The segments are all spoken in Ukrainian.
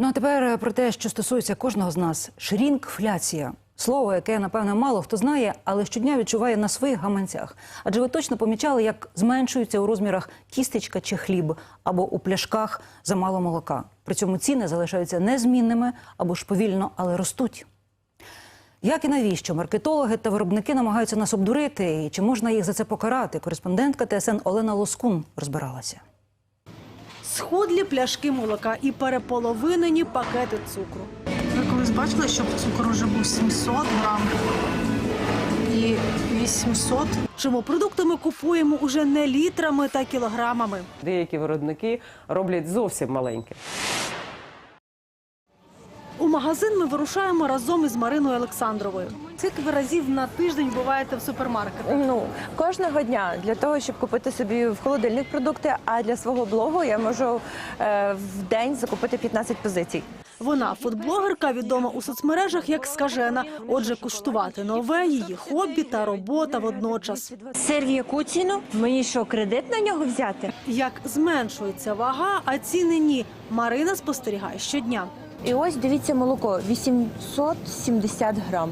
Ну а тепер е, про те, що стосується кожного з нас: шрінкфляція. Слово, яке напевно мало хто знає, але щодня відчуває на своїх гаманцях. Адже ви точно помічали, як зменшується у розмірах тістечка чи хліб, або у пляшках замало молока. При цьому ціни залишаються незмінними або ж повільно, але ростуть. Як і навіщо маркетологи та виробники намагаються нас обдурити, і чи можна їх за це покарати? Кореспондентка ТСН Олена Лоскун розбиралася. Сходлі пляшки молока і переполовинені пакети цукру. Ви колись бачили, щоб цукор вже був 700 грам і 800? Чому продукти ми купуємо уже не літрами та кілограмами? Деякі виробники роблять зовсім маленьке. Магазин ми вирушаємо разом із Мариною Олександровою. Скільки разів на тиждень буваєте в супермаркетах? Ну кожного дня для того, щоб купити собі в холодильник продукти. А для свого блогу я можу е, в день закупити 15 позицій. Вона фудблогерка, відома у соцмережах як скажена. Отже, куштувати нове її хобі та робота водночас. Сир в яку ціну? Мені що, кредит на нього взяти? Як зменшується вага, а ціни ні. Марина спостерігає щодня. І ось дивіться молоко 870 грам.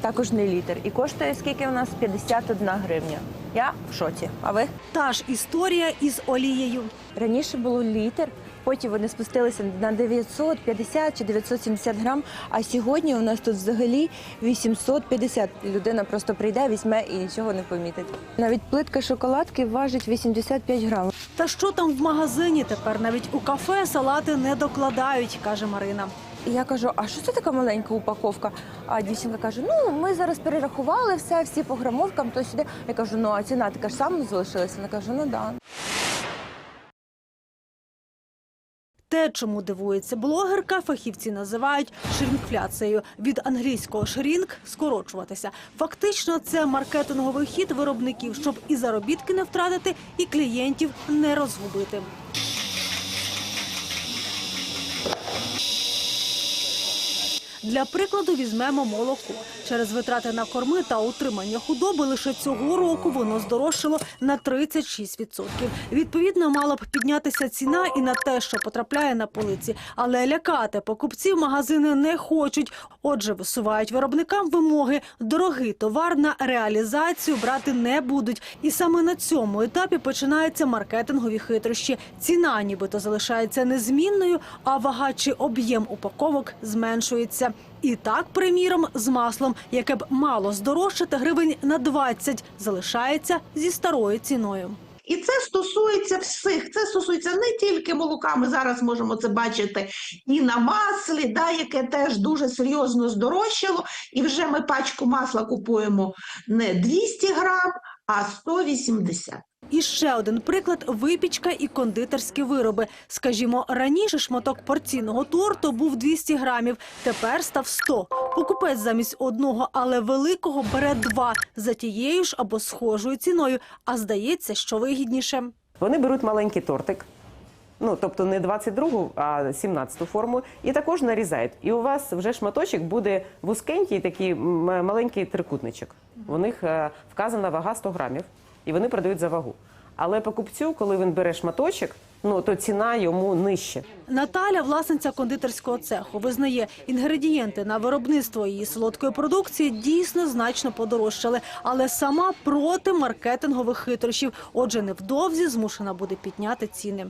Також не літр. І коштує скільки у нас 51 гривня. Я в шоці. А ви? Та ж історія із олією. Раніше було літр, потім вони спустилися на 950 чи 970 грам. А сьогодні у нас тут взагалі 850. Людина просто прийде, візьме і нічого не помітить. Навіть плитка шоколадки важить 85 грам. Та що там в магазині тепер навіть у кафе салати не докладають, каже Марина. І я кажу, а що це така маленька упаковка? А дівчинка каже: ну ми зараз перерахували все, всі по грамовкам, то сюди. Я кажу, ну а ціна така ж сама залишилася. Вона каже, ну да. Те, чому дивується блогерка, фахівці називають шрінкфляцією. Від англійського шрінк скорочуватися. Фактично, це маркетинговий хід виробників, щоб і заробітки не втратити, і клієнтів не розгубити. Для прикладу візьмемо молоко. Через витрати на корми та утримання худоби лише цього року воно здорожчало на 36%. Відповідно, мала б піднятися ціна і на те, що потрапляє на полиці. Але лякати покупців магазини не хочуть. Отже, висувають виробникам вимоги. Дорогий товар на реалізацію брати не будуть. І саме на цьому етапі починаються маркетингові хитрощі. Ціна нібито залишається незмінною, а вага чи об'єм упаковок зменшується. І так, приміром, з маслом, яке б мало здорожчати гривень на 20, залишається зі старою ціною. І це стосується всіх. Це стосується не тільки молока. Ми зараз можемо це бачити і на маслі, да, яке теж дуже серйозно здорожчало. І вже ми пачку масла купуємо не 200 грам, а 180. І ще один приклад випічка і кондитерські вироби. Скажімо, раніше шматок порційного торту був 200 грамів, тепер став 100. Покупець замість одного, але великого бере два за тією ж або схожою ціною. А здається, що вигідніше. Вони беруть маленький тортик, ну тобто не 22-гу, а 17-ту форму, і також нарізають. І у вас вже шматочок буде вузькенький, такий маленький трикутничок. У них е, вказана вага 100 грамів, і вони продають за вагу. Але покупцю, коли він бере шматочок, ну то ціна йому нижче. Наталя, власниця кондитерського цеху, визнає, інгредієнти на виробництво її солодкої продукції дійсно значно подорожчали, але сама проти маркетингових хитрощів. Отже, невдовзі змушена буде підняти ціни.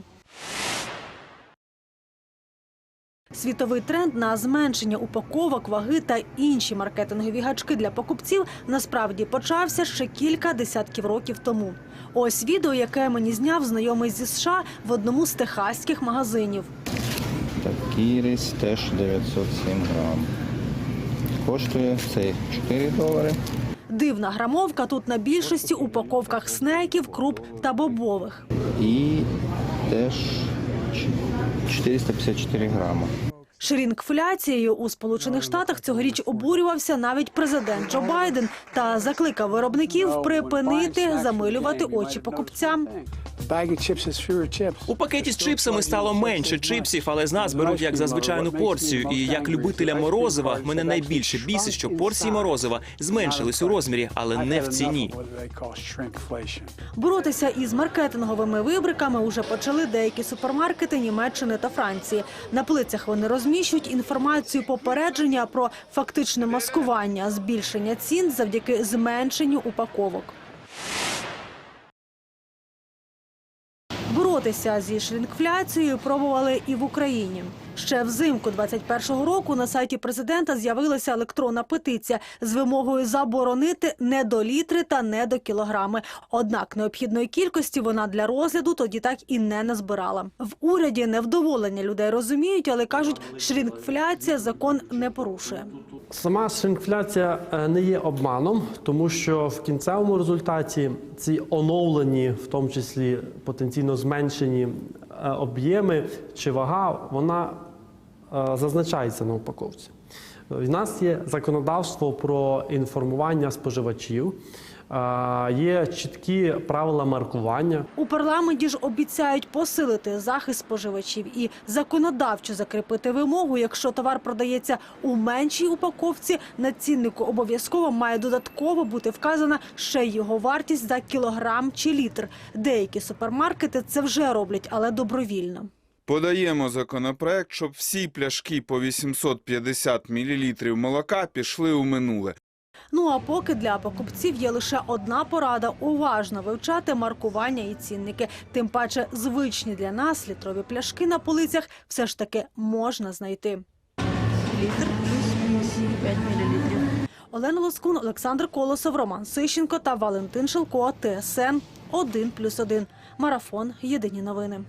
Світовий тренд на зменшення упаковок, ваги та інші маркетингові гачки для покупців насправді почався ще кілька десятків років тому. Ось відео, яке мені зняв знайомий зі США в одному з техаських магазинів. Такий рис теж 907 грам. Коштує цей 4 долари. Дивна грамовка тут на більшості упаковках снеків, круп та бобових. І теж 454 грама. Шрінкфляцією у Сполучених Штатах цьогоріч обурювався навіть президент Джо Байден та закликав виробників припинити замилювати очі покупцям. У пакеті з чипсами стало менше чипсів, але з нас беруть як за звичайну порцію. І як любителя морозива, мене найбільше бісить, що порції морозива зменшились у розмірі, але не в ціні. Боротися із маркетинговими вибриками уже почали деякі супермаркети Німеччини та Франції. На полицях вони розміщують інформацію попередження про фактичне маскування, збільшення цін завдяки зменшенню упаковок. Боротися зі шрінкфляцією пробували і в Україні. Ще взимку 21-го року на сайті президента з'явилася електронна петиція з вимогою заборонити не до літри та не до кілограми. Однак необхідної кількості вона для розгляду тоді так і не назбирала. В уряді невдоволення людей розуміють, але кажуть, шрінкфляція закон не порушує. Сама шринкфляція е, не є обманом, тому що в кінцевому результаті ці оновлені, в тому числі потенційно зменшені об'єми чи вага, вона е, зазначається на упаковці. У нас є законодавство про інформування споживачів, е, є чіткі правила маркування. У парламенті ж обіцяють посилити захист споживачів і законодавчо закріпити вимогу, якщо товар продається у меншій упаковці, на ціннику обов'язково має додатково бути вказана ще його вартість за кілограм чи літр. Деякі супермаркети це вже роблять, але добровільно. Подаємо законопроект, щоб всі пляшки по 850 мл молока пішли у минуле. Ну а поки для покупців є лише одна порада – уважно вивчати маркування і цінники. Тим паче звичні для нас літрові пляшки на полицях все ж таки можна знайти. Літр плюс 5 мл. Олена Лоскун, Олександр Колосов, Роман Сищенко та Валентин Шилко. ТСН 1+,1. Марафон. Єдині новини.